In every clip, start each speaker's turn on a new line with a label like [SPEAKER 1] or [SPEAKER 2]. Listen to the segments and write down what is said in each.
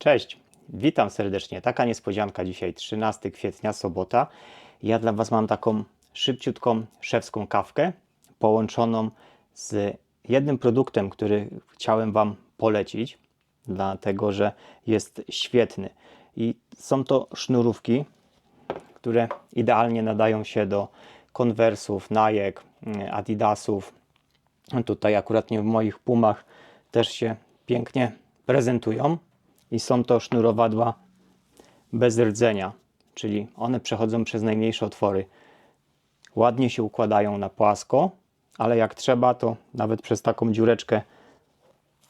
[SPEAKER 1] Cześć, witam serdecznie. Taka niespodzianka dzisiaj, 13 kwietnia, sobota. Ja dla Was mam taką szybciutką szewską kawkę połączoną z jednym produktem, który chciałem Wam polecić, dlatego że jest świetny. I są to sznurówki, które idealnie nadają się do konwersów, najek, mm, adidasów. Tutaj akurat nie w moich pumach też się pięknie prezentują i są to sznurowadła bez rdzenia, czyli one przechodzą przez najmniejsze otwory. Ładnie się układają na płasko, ale jak trzeba, to nawet przez taką dziureczkę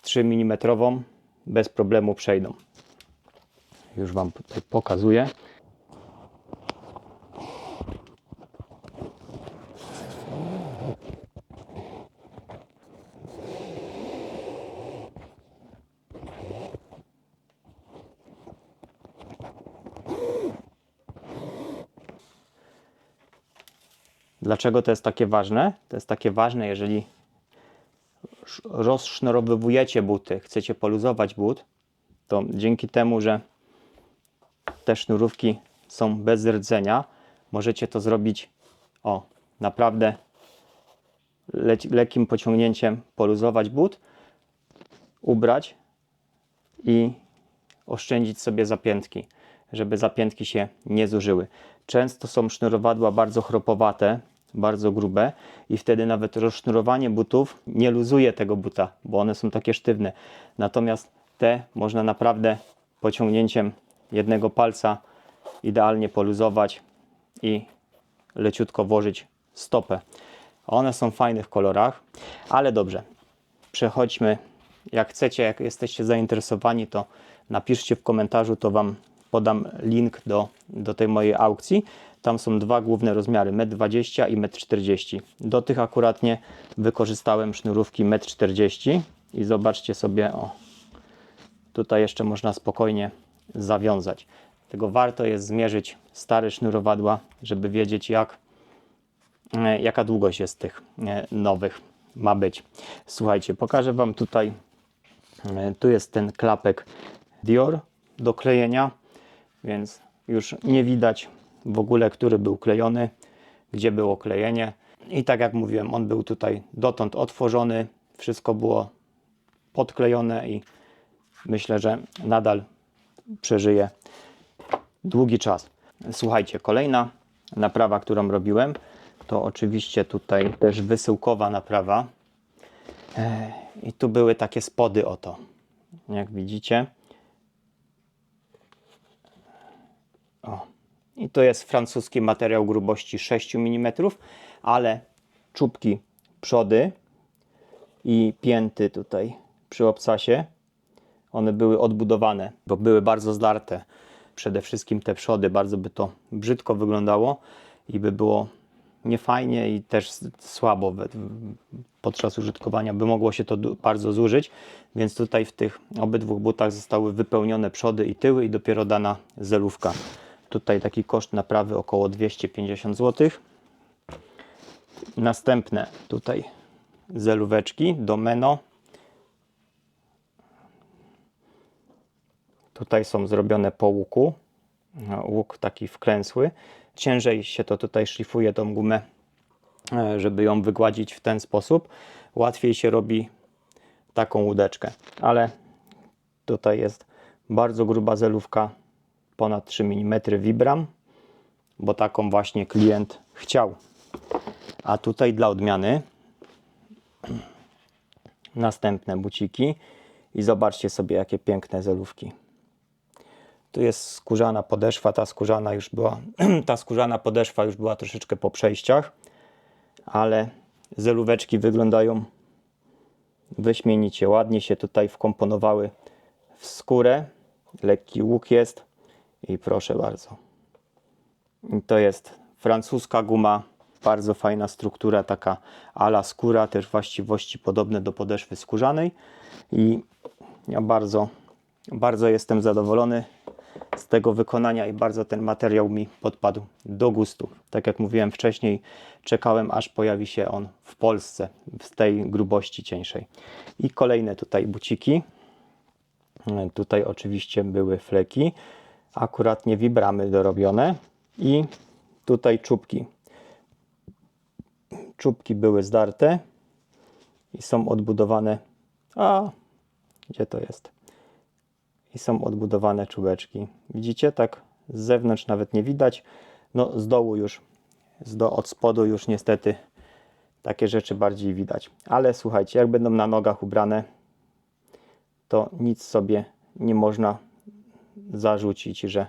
[SPEAKER 1] 3 mm bez problemu przejdą. Już Wam tutaj pokazuję. Dlaczego to jest takie ważne? To jest takie ważne, jeżeli sz- rozsznurowujecie buty, chcecie poluzować but, to dzięki temu, że te sznurówki są bez rdzenia, możecie to zrobić o, naprawdę lec- lekkim pociągnięciem poluzować but, ubrać i oszczędzić sobie zapiętki, żeby zapiętki się nie zużyły. Często są sznurowadła bardzo chropowate, bardzo grube i wtedy nawet rozsznurowanie butów nie luzuje tego buta, bo one są takie sztywne. Natomiast te można naprawdę pociągnięciem jednego palca idealnie poluzować i leciutko włożyć stopę. One są w fajnych kolorach, ale dobrze. Przechodźmy. Jak chcecie, jak jesteście zainteresowani, to napiszcie w komentarzu, to Wam podam link do, do tej mojej aukcji. Tam są dwa główne rozmiary, 1,20 m i 1,40 m. Do tych akuratnie wykorzystałem sznurówki 1,40 m i zobaczcie sobie, o, tutaj jeszcze można spokojnie zawiązać. Tego warto jest zmierzyć stare sznurowadła, żeby wiedzieć jak, e, jaka długość jest tych e, nowych ma być. Słuchajcie, pokażę Wam tutaj, e, tu jest ten klapek Dior do klejenia, więc już nie widać w ogóle, który był klejony, gdzie było klejenie. I tak jak mówiłem, on był tutaj dotąd otworzony, wszystko było podklejone i myślę, że nadal przeżyje długi czas. Słuchajcie, kolejna naprawa, którą robiłem, to oczywiście tutaj też wysyłkowa naprawa. I tu były takie spody oto. Jak widzicie. O. I to jest francuski materiał grubości 6 mm, ale czubki przody i pięty tutaj przy obcasie, one były odbudowane, bo były bardzo zdarte. Przede wszystkim te przody, bardzo by to brzydko wyglądało i by było niefajnie i też słabo podczas użytkowania by mogło się to bardzo zużyć, więc tutaj w tych obydwu butach zostały wypełnione przody i tyły i dopiero dana zelówka. Tutaj taki koszt naprawy około 250 zł. Następne tutaj zelóweczki do Meno. Tutaj są zrobione po łuku. No, Łuk taki wklęsły. Ciężej się to tutaj szlifuje tą gumę, e, żeby ją wygładzić w ten sposób. Łatwiej się robi taką łódeczkę, ale tutaj jest bardzo gruba zelówka, ponad 3 mm Vibram, bo taką właśnie klient chciał. A tutaj dla odmiany następne buciki i zobaczcie sobie jakie piękne zelówki. Tu jest skórzana podeszwa, ta skórzana już była, ta skórzana podeszwa już była troszeczkę po przejściach, ale zelóweczki wyglądają wyśmienicie, ładnie się tutaj wkomponowały w skórę, lekki łuk jest i proszę bardzo. To jest francuska guma, bardzo fajna struktura, taka ala skóra, też właściwości podobne do podeszwy skórzanej i ja bardzo, bardzo jestem zadowolony z tego wykonania i bardzo ten materiał mi podpadł do gustu. Tak jak mówiłem wcześniej, czekałem aż pojawi się on w Polsce w tej grubości cieńszej. I kolejne tutaj buciki. Tutaj oczywiście były fleki, akurat nie wibramy dorobione i tutaj czubki. Czubki były zdarte i są odbudowane. A gdzie to jest? I są odbudowane czubeczki. Widzicie, tak z zewnątrz nawet nie widać. No z dołu już, z do, od spodu już niestety takie rzeczy bardziej widać. Ale słuchajcie, jak będą na nogach ubrane, to nic sobie nie można zarzucić, że,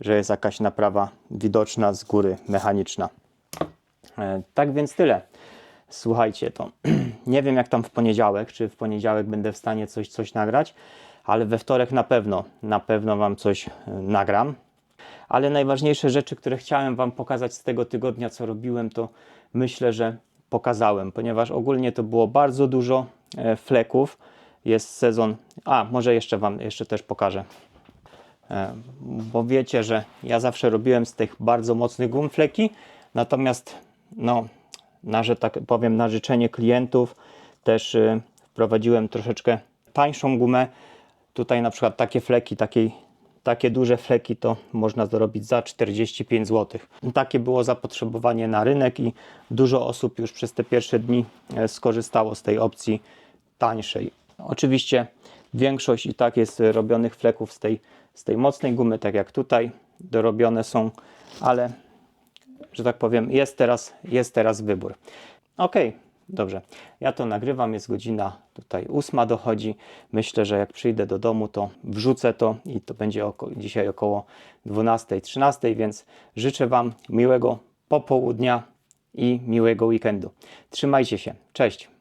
[SPEAKER 1] że jest jakaś naprawa widoczna z góry mechaniczna. E, Tak więc tyle. Słuchajcie, to nie wiem jak tam w poniedziałek, czy w poniedziałek będę w stanie coś, coś nagrać, ale we wtorek na pewno, na pewno Wam coś e, nagram. Ale najważniejsze rzeczy, które chciałem Wam pokazać z tego tygodnia, co robiłem, to myślę, że pokazałem, ponieważ ogólnie to było bardzo dużo e, fleków. Jest sezon. A, może jeszcze Wam jeszcze też pokażę. E, Bo wiecie, że ja zawsze robiłem z tych bardzo mocnych gum fleki, natomiast no, na, że tak powiem, na życzenie klientów też y, wprowadziłem troszeczkę tańszą gumę. Tutaj na przykład takie fleki, takiej, takie duże fleki to można zrobić za 45 zł. Takie było zapotrzebowanie na rynek i dużo osób już przez te pierwsze dni e, skorzystało z tej opcji tańszej. Oczywiście większość i tak jest robionych fleków z tej, z tej mocnej gumy, tak jak tutaj dorobione są, ale że tak powiem, jest teraz, jest teraz wybór. Ok, dobrze. Ja to nagrywam, jest godzina tutaj ósma dochodzi. Myślę, że jak przyjdę do domu, to wrzucę to i to będzie oko, dzisiaj około 12-13, więc życzę Wam miłego popołudnia i miłego weekendu. Trzymajcie się. Cześć.